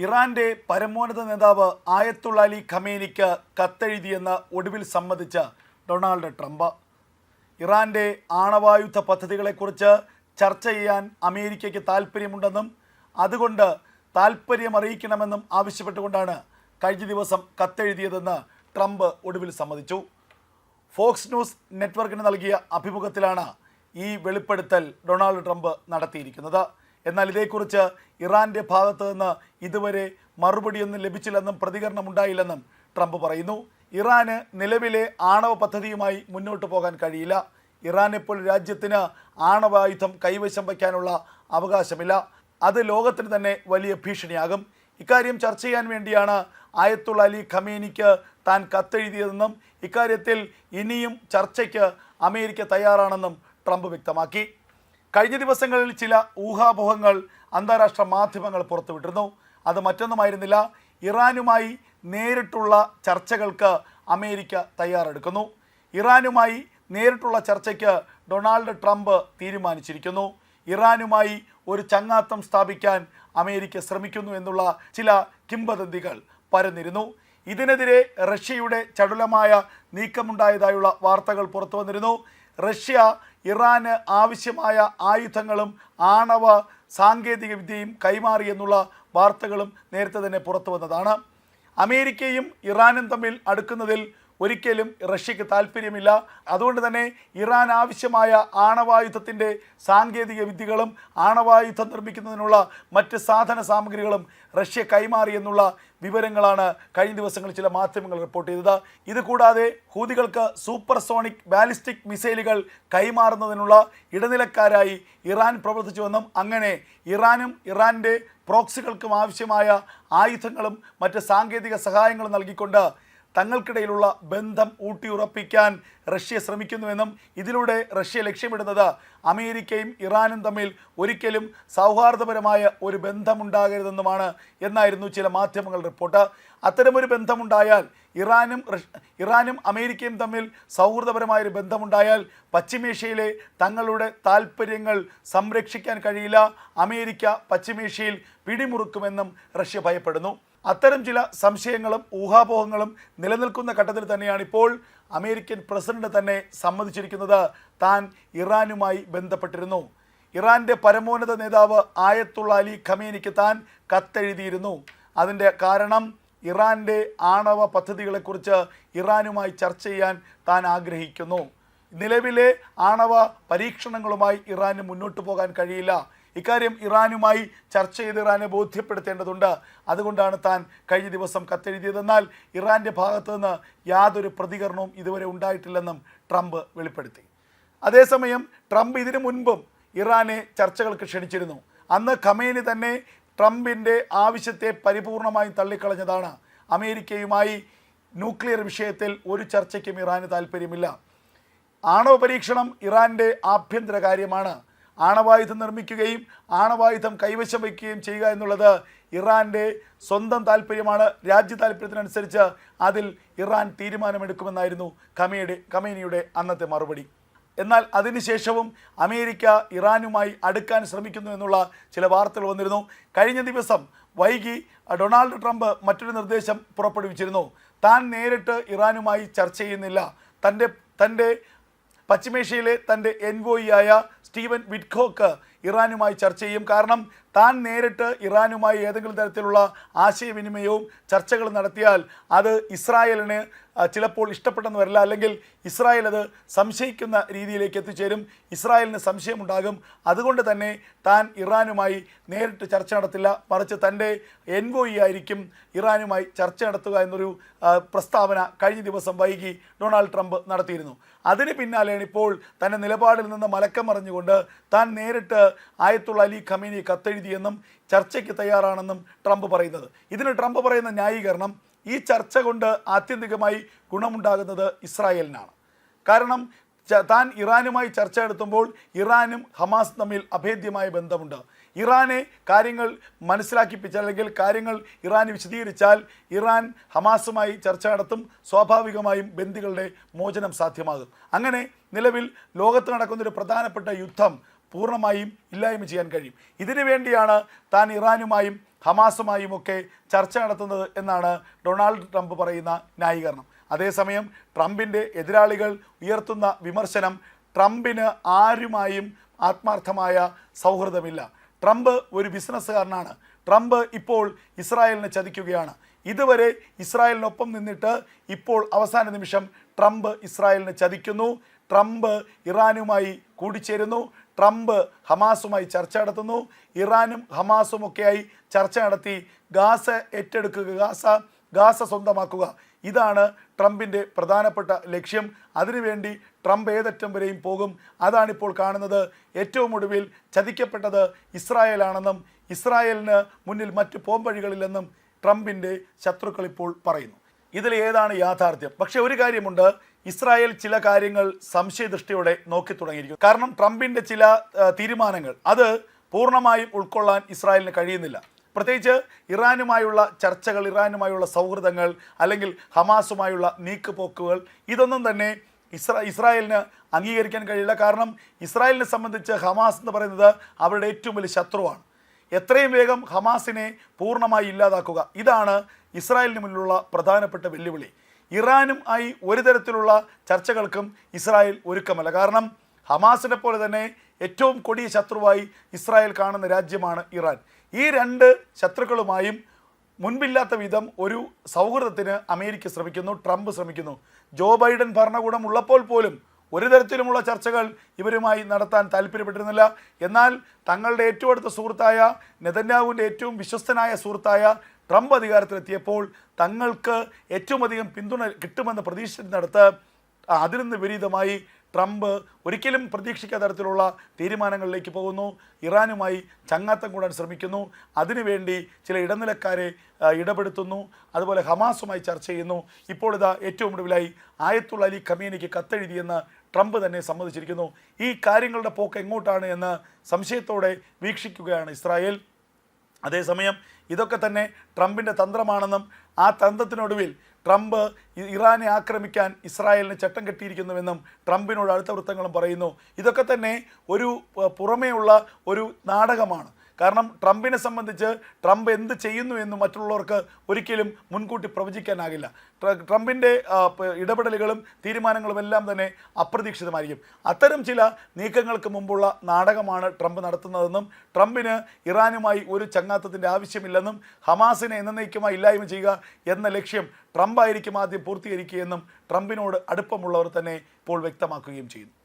ഇറാന്റെ പരമോന്നത നേതാവ് ആയത്തുള്ള അലി ഖമേനിക്ക് കത്തെഴുതിയെന്ന് ഒടുവിൽ സമ്മതിച്ച ഡൊണാൾഡ് ട്രംപ്. ഇറാന്റെ ആണവായുധ പദ്ധതികളെക്കുറിച്ച് ചർച്ച ചെയ്യാൻ അമേരിക്കയ്ക്ക് താല്പര്യമുണ്ടെന്നും അതുകൊണ്ട് താല്പര്യം അറിയിക്കണമെന്നും ആവശ്യപ്പെട്ടുകൊണ്ടാണ് കഴിഞ്ഞ ദിവസം കത്തെഴുതിയതെന്ന് ട്രംപ് ഒടുവിൽ സമ്മതിച്ചു. ഫോക്സ് ന്യൂസ് നെറ്റ്വർക്കിന് നൽകിയ അഭിമുഖത്തിലാണ് ഈ വെളിപ്പെടുത്തൽ ഡൊണാൾഡ് ട്രംപ് നടത്തിയിരിക്കുന്നത്. എന്നാൽ ഇതേക്കുറിച്ച് ഇറാന്റെ ഭാഗത്ത് നിന്ന് ഇതുവരെ മറുപടിയൊന്നും ലഭിച്ചില്ലെന്നും പ്രതികരണമുണ്ടായില്ലെന്നും ട്രംപ് പറയുന്നു. ഇറാന് നിലവിലെ ആണവ പദ്ധതിയുമായി മുന്നോട്ട് പോകാൻ കഴിയില്ല. ഇറാൻ ഇപ്പോൾ രാജ്യത്തിന് ആണവായുധം കൈവശം വയ്ക്കാനുള്ള അവകാശമില്ല. അത് ലോകത്തിന് തന്നെ വലിയ ഭീഷണിയാകും. ഇക്കാര്യം ചർച്ച ചെയ്യാൻ വേണ്ടിയാണ് ആയത്തുള്ള അലി ഖമേനിക്ക് താൻ കത്തെഴുതിയതെന്നും ഇക്കാര്യത്തിൽ ഇനിയും ചർച്ചയ്ക്ക് അമേരിക്ക തയ്യാറാണെന്നും ട്രംപ് വ്യക്തമാക്കി. കഴിഞ്ഞ ദിവസങ്ങളിൽ ചില ഊഹാപോഹങ്ങൾ അന്താരാഷ്ട്ര മാധ്യമങ്ങൾ പുറത്തുവിട്ടിരുന്നു. അത് മറ്റൊന്നുമായിരുന്നില്ല. ഇറാനുമായി നേരിട്ടുള്ള ചർച്ചകൾക്ക് അമേരിക്ക തയ്യാറെടുക്കുന്നു. ഇറാനുമായി നേരിട്ടുള്ള ചർച്ചയ്ക്ക് ഡൊണാൾഡ് ട്രംപ് തീരുമാനിച്ചിരിക്കുന്നു. ഇറാനുമായി ഒരു ചങ്ങാത്തം സ്ഥാപിക്കാൻ അമേരിക്ക ശ്രമിക്കുന്നു എന്നുള്ള ചില കിംവദന്തികൾ പരന്നിരുന്നു. ഇതിനെതിരെ റഷ്യയുടെ ചടുലമായ നീക്കമുണ്ടായതായുള്ള വാർത്തകൾ പുറത്തു വന്നിരുന്നു റഷ്യ ഇറാന് ആവശ്യമായ ആയുധങ്ങളും ആണവ സാങ്കേതിക വിദ്യയും കൈമാറി എന്നുള്ള വാർത്തകളും നേരത്തെ തന്നെ പുറത്തു വന്നതാണ് അമേരിക്കയും ഇറാനും തമ്മിൽ അടുക്കുന്നതിൽ ഒരിക്കലും റഷ്യക്ക് താല്പര്യമില്ല. അതുകൊണ്ട് തന്നെ ഇറാൻ ആവശ്യമായ ആണവായുധത്തിന്റെ സാങ്കേതിക വിദ്യകളും ആണവായുധം നിർമ്മിക്കുന്നതിനുള്ള മറ്റ് സാധന സാമഗ്രികളും റഷ്യ കൈമാറി എന്നുള്ള വിവരങ്ങളാണ് കഴിഞ്ഞ ദിവസങ്ങളിൽ ചില മാധ്യമങ്ങൾ റിപ്പോർട്ട് ചെയ്തത്. ഇത് കൂടാതെ ഹൂതികൾക്ക് സൂപ്പർസോണിക് ബാലിസ്റ്റിക് മിസൈലുകൾ കൈമാറുന്നതിനുള്ള ഇടനിലക്കാരായി ഇറാൻ പ്രവർത്തിച്ചുവെന്നും അങ്ങനെ ഇറാനും ഇറാന്റെ പ്രോക്സികൾക്കും ആവശ്യമായ ആയുധങ്ങളും മറ്റ് സാങ്കേതിക സഹായങ്ങളും നൽകിക്കൊണ്ട് തങ്ങൾക്കിടയിലുള്ള ബന്ധം ഊട്ടിയുറപ്പിക്കാൻ റഷ്യ ശ്രമിക്കുന്നുവെന്നും ഇതിലൂടെ റഷ്യ ലക്ഷ്യമിടുന്നത് അമേരിക്കയും ഇറാനും തമ്മിൽ ഒരിക്കലും സൗഹാർദ്ദപരമായ ഒരു ബന്ധമുണ്ടാകരുതെന്നുമാണ് എന്നായിരുന്നു ചില മാധ്യമങ്ങൾ റിപ്പോർട്ട്. അത്തരമൊരു ബന്ധമുണ്ടായാൽ ഇറാനും ഇറാനും അമേരിക്കയും തമ്മിൽ സൗഹൃദപരമായൊരു ബന്ധമുണ്ടായാൽ പശ്ചിമേഷ്യയിലെ തങ്ങളുടെ താൽപ്പര്യങ്ങൾ സംരക്ഷിക്കാൻ കഴിയില്ല. അമേരിക്ക പശ്ചിമേഷ്യയിൽ പിടിമുറുക്കുമെന്നും റഷ്യ ഭയപ്പെടുന്നു. അത്തരം ചില സംശയങ്ങളും ഊഹാപോഹങ്ങളും നിലനിൽക്കുന്ന ഘട്ടത്തിൽ തന്നെയാണ് ഇപ്പോൾ അമേരിക്കൻ പ്രസിഡന്റ് തന്നെ സമ്മതിച്ചിരിക്കുന്നത്. താൻ ഇറാനുമായി ബന്ധപ്പെട്ടിരുന്നു. ഇറാന്റെ പരമോന്നത നേതാവ് ആയത്തുള്ള അലി ഖമേനിക്ക് താൻ കത്തെഴുതിയിരുന്നു. അതിന്റെ കാരണം ഇറാന്റെ ആണവ പദ്ധതികളെക്കുറിച്ച് ഇറാനുമായി ചർച്ച ചെയ്യാൻ താൻ ആഗ്രഹിക്കുന്നു. നിലവിലെ ആണവ പരീക്ഷണങ്ങളുമായി ഇറാന് മുന്നോട്ട് പോകാൻ കഴിയില്ല. ഇക്കാര്യം ഇറാനുമായി ചർച്ച ചെയ്ത് ഇറാനെ ബോധ്യപ്പെടുത്തേണ്ടതുണ്ട്. അതുകൊണ്ടാണ് താൻ കഴിഞ്ഞ ദിവസം കത്തെഴുതിയതെന്നാൽ ഇറാന്റെ ഭാഗത്തു നിന്ന് യാതൊരു പ്രതികരണവും ഇതുവരെ ഉണ്ടായിട്ടില്ലെന്നും ട്രംപ് വെളിപ്പെടുത്തി. അതേസമയം ട്രംപ് ഇതിനു മുൻപും ഇറാനെ ചർച്ചകൾക്ക് ക്ഷണിച്ചിരുന്നു. അന്ന് ഖമേനി തന്നെ ട്രംപിന്റെ ആവശ്യത്തെ പരിപൂർണമായും തള്ളിക്കളഞ്ഞതാണ്. അമേരിക്കയുമായി ന്യൂക്ലിയർ വിഷയത്തിൽ ഒരു ചർച്ചയ്ക്കും ഇറാന് താല്പര്യമില്ല. ആണവ പരീക്ഷണം ഇറാന്റെ ആഭ്യന്തര കാര്യമാണ്. ആണവായുധം നിർമ്മിക്കുകയും ആണവായുധം കൈവശം വയ്ക്കുകയും ചെയ്യുക എന്നുള്ളത് ഇറാന്റെ സ്വന്തം താല്പര്യമാണ്. രാജ്യ താല്പര്യത്തിനനുസരിച്ച് അതിൽ ഇറാൻ തീരുമാനമെടുക്കുമെന്നായിരുന്നു ഖമയുടെ ഖമേനിയുടെ അന്നത്തെ മറുപടി. എന്നാൽ അതിനുശേഷവും അമേരിക്ക ഇറാനുമായി അടുക്കാൻ ശ്രമിക്കുന്നു എന്നുള്ള ചില വാർത്തകൾ വന്നിരുന്നു. കഴിഞ്ഞ ദിവസം വൈകി ഡൊണാൾഡ് ട്രംപ് മറ്റൊരു നിർദ്ദേശം പുറപ്പെടുവിച്ചിരുന്നു. താൻ നേരിട്ട് ഇറാനുമായി ചർച്ച ചെയ്യുന്നില്ല. തന്റെ തന്റെ പശ്ചിമേഷ്യയിലെ തന്റെ എൻവോയിയായ സ്റ്റീവൻ വിറ്റ്കോക്ക് ഇറാനുമായി ചർച്ച ചെയ്യും. കാരണം താൻ നേരിട്ട് ഇറാനുമായി ഏതെങ്കിലും തരത്തിലുള്ള ആശയവിനിമയവും ചർച്ചകളും നടത്തിയാൽ അത് ഇസ്രായേലിന് ചിലപ്പോൾ ഇഷ്ടപ്പെട്ടെന്ന് വരില്ല. അല്ലെങ്കിൽ ഇസ്രായേൽ അത് സംശയിക്കുന്ന രീതിയിലേക്ക് എത്തിച്ചേരും. ഇസ്രായേലിന് സംശയമുണ്ടാകും. അതുകൊണ്ട് തന്നെ താൻ ഇറാനുമായി നേരിട്ട് ചർച്ച നടത്തില്ല. മറിച്ച് തന്റെ എൻവോയി ആയിരിക്കും ഇറാനുമായി ചർച്ച നടത്തുക എന്നൊരു പ്രസ്താവന കഴിഞ്ഞ ദിവസം വൈകി ഡൊണാൾഡ് ട്രംപ് നടത്തിയിരുന്നു. അതിന് പിന്നാലെയാണ് ഇപ്പോൾ തന്റെ നിലപാടിൽ നിന്ന് മലക്കം മറിഞ്ഞുകൊണ്ട് താൻ നേരിട്ട് ആയത്തുള്ള അലി ഖമീനി കത്തെഴുതിയെന്നും ചർച്ചയ്ക്ക് തയ്യാറാണെന്നും ട്രംപ് പറയുന്നത്. ഇതിന് ട്രംപ് പറയുന്ന ന്യായീകരണം ഈ ചർച്ച കൊണ്ട് ആത്യന്തികമായി ഗുണമുണ്ടാകുന്നത് ഇസ്രായേലിനാണ്. കാരണം താൻ ഇറാനുമായി ചർച്ച നടത്തുമ്പോൾ ഇറാനും ഹമാസ് തമ്മിൽ അഭേദ്യമായ ബന്ധമുണ്ട്. ഇറാനെ കാര്യങ്ങൾ മനസ്സിലാക്കിപ്പിച്ചാൽ അല്ലെങ്കിൽ കാര്യങ്ങൾ ഇറാൻ വിശദീകരിച്ചാൽ ഇറാൻ ഹമാസുമായി ചർച്ച നടത്തും സ്വാഭാവികമായും ബന്ദികളുടെ മോചനം സാധ്യമാകും. അങ്ങനെ നിലവിൽ ലോകത്ത് നടക്കുന്നൊരു പ്രധാനപ്പെട്ട യുദ്ധം പൂർണമായും ഇല്ലായ്മ ചെയ്യാൻ കഴിയും. ഇതിനു വേണ്ടിയാണ് താൻ ഇറാനുമായും ഹമാസുമായും ഒക്കെ ചർച്ച നടത്തുന്നത് എന്നാണ് ഡൊണാൾഡ് ട്രംപ് പറയുന്ന ന്യായീകരണം. അതേസമയം ട്രംപിന്റെ എതിരാളികൾ ഉയർത്തുന്ന വിമർശനം ട്രംപിന് ആരുമായും ആത്മാർത്ഥമായ സൗഹൃദമില്ല. ട്രംപ് ഒരു ബിസിനസ്സുകാരനാണ്. ട്രംപ് ഇപ്പോൾ ഇസ്രായേലിനെ ചതിക്കുകയാണ്. ഇതുവരെ ഇസ്രായേലിനൊപ്പം നിന്നിട്ട് ഇപ്പോൾ അവസാന നിമിഷം ട്രംപ് ഇസ്രായേലിനെ ചതിക്കുന്നു. ട്രംപ് ഇറാനുമായി കൂടിച്ചേരുന്നു. ട്രംപ് ഹമാസുമായി ചർച്ച നടത്തുന്നു. ഇറാനും ഹമാസും ഒക്കെയായി ചർച്ച നടത്തി. ഗാസ ഏറ്റെടുക്കുക ഗാസ ഗാസ സ്വന്തമാക്കുക. ഇതാണ് ട്രംപിന്റെ പ്രധാനപ്പെട്ട ലക്ഷ്യം. അതിനുവേണ്ടി ട്രംപ് ഏതറ്റം വരെയും പോകും. അതാണിപ്പോൾ കാണുന്നത്. ഏറ്റവും ഒടുവിൽ ചതിക്കപ്പെട്ടത് ഇസ്രായേലാണെന്നും ഇസ്രായേലിന് മുന്നിൽ മറ്റ് പോംവഴികളില്ലെന്നും ട്രംപിന്റെ ശത്രുക്കൾ ഇപ്പോൾ പറയുന്നു. ഇതിൽ ഏതാണ് യാഥാർത്ഥ്യം? പക്ഷെ ഒരു കാര്യമുണ്ട്. ഇസ്രായേൽ ചില കാര്യങ്ങൾ സംശയദൃഷ്ടിയോടെ നോക്കി തുടങ്ങിയിരിക്കുന്നു. കാരണം ട്രംപിന്റെ ചില തീരുമാനങ്ങൾ അത് പൂർണമായും ഉൾക്കൊള്ളാൻ ഇസ്രായേലിന് കഴിയുന്നില്ല. പ്രത്യേകിച്ച് ഇറാനുമായുള്ള ചർച്ചകൾ ഇറാനുമായുള്ള സൗഹൃദങ്ങൾ അല്ലെങ്കിൽ ഹമാസുമായുള്ള നീക്കുപോക്കുകൾ ഇതൊന്നും തന്നെ ഇസ്രാ ഇസ്രായേലിന് അംഗീകരിക്കാൻ കഴിയില്ല. കാരണം ഇസ്രായേലിനെ സംബന്ധിച്ച് ഹമാസ് എന്ന് പറയുന്നത് അവരുടെ ഏറ്റവും വലിയ ശത്രുവാണ്. എത്രയും വേഗം ഹമാസിനെ പൂർണമായി ഇല്ലാതാക്കുക. ഇതാണ് ഇസ്രായേലിന് മുന്നിലുള്ള പ്രധാനപ്പെട്ട വെല്ലുവിളി. ഇറാനും ആയി ഒരു തരത്തിലുള്ള ചർച്ചകൾക്കും ഇസ്രായേൽ ഒരുക്കമല്ല. കാരണം ഹമാസിനെ പോലെ തന്നെ ഏറ്റവും കൊടിയ ശത്രുവായി ഇസ്രായേൽ കാണുന്ന രാജ്യമാണ് ഇറാൻ. ഈ രണ്ട് ശത്രുക്കളുമായും മുൻപില്ലാത്ത വിധം ഒരു സൗഹൃദത്തിന് അമേരിക്ക ശ്രമിക്കുന്നു ട്രംപ് ശ്രമിക്കുന്നു. ജോ ബൈഡൻ ഭരണകൂടം ഉള്ളപ്പോൾ പോലും ഒരു തരത്തിലുമുള്ള ചർച്ചകൾ ഇവരുമായി നടത്താൻ താല്പര്യപ്പെട്ടിരുന്നില്ല. എന്നാൽ തങ്ങളുടെ ഏറ്റവും അടുത്ത സുഹൃത്തായ നെതന്യാഹുവിന്റെ ഏറ്റവും വിശ്വസ്തനായ സുഹൃത്തായ ട്രംപ് അധികാരത്തിലെത്തിയപ്പോൾ തങ്ങൾക്ക് ഏറ്റവും അധികം പിന്തുണ കിട്ടുമെന്ന് പ്രതീക്ഷിച്ചിരുന്നിടത്ത് അതിൽ നിന്ന് വിപരീതമായി ട്രംപ് ഒരിക്കലും പ്രതീക്ഷിക്കാത്ത തരത്തിലുള്ള തീരുമാനങ്ങളിലേക്ക് പോകുന്നു. ഇറാനുമായി ചങ്ങാത്തം കൂടാൻ ശ്രമിക്കുന്നു. അതിനുവേണ്ടി ചില ഇടനിലക്കാരെ ഇടപെടുത്തുന്നു. അതുപോലെ ഹമാസുമായി ചർച്ച ചെയ്യുന്നു. ഇപ്പോൾ ഇതാ ഏറ്റവും ഒടുവിലായി ആയത്തുള്ള അലി ഖമീനിക്ക് കത്തെഴുതിയെന്ന് ട്രംപ് തന്നെ സമ്മതിച്ചിരിക്കുന്നു. ഈ കാര്യങ്ങളുടെ പോക്ക് എങ്ങോട്ടാണ് എന്ന് സംശയത്തോടെ വീക്ഷിക്കുകയാണ് ഇസ്രായേൽ. അതേസമയം ഇതൊക്കെ തന്നെ ട്രംപിന്റെ തന്ത്രമാണെന്നും ആ തന്ത്രത്തിനൊടുവിൽ ട്രംപ് ഇറാനെ ആക്രമിക്കാൻ ഇസ്രായേലിന് ചട്ടം കെട്ടിയിരിക്കുന്നുവെന്നും ട്രംപിനോട് അടുത്ത വൃത്തങ്ങളും പറയുന്നു. ഇതൊക്കെ തന്നെ ഒരു പുറമേയുള്ള ഒരു നാടകമാണ്. കാരണം ട്രംപിനെ സംബന്ധിച്ച് ട്രംപ് എന്ത് ചെയ്യുന്നു എന്ന് മറ്റുള്ളവർക്ക് ഒരിക്കലും മുൻകൂട്ടി പ്രവചിക്കാനാകില്ല. ട്ര- ട്രംപിന്റെ ഇടപെടലുകളും തീരുമാനങ്ങളും എല്ലാം തന്നെ അപ്രതീക്ഷിതമായിരിക്കും. അത്തരം ചില നീക്കങ്ങൾക്ക് മുമ്പുള്ള നാടകമാണ് ട്രംപ് നടത്തുന്നതെന്നും ട്രംപിന് ഇറാനുമായി ഒരു ചങ്ങാത്തത്തിന്റെ ആവശ്യമില്ലെന്നും ഹമാസിനെ എന്നേക്കുമായി ഇല്ലായ്മ ചെയ്യുക എന്ന ലക്ഷ്യം ട്രംപ് ആയിരിക്കും ആദ്യം പൂർത്തീകരിക്കുകയെന്നും ട്രംപിനോട് അടുപ്പമുള്ളവർ തന്നെ ഇപ്പോൾ വ്യക്തമാക്കുകയും ചെയ്യുന്നു.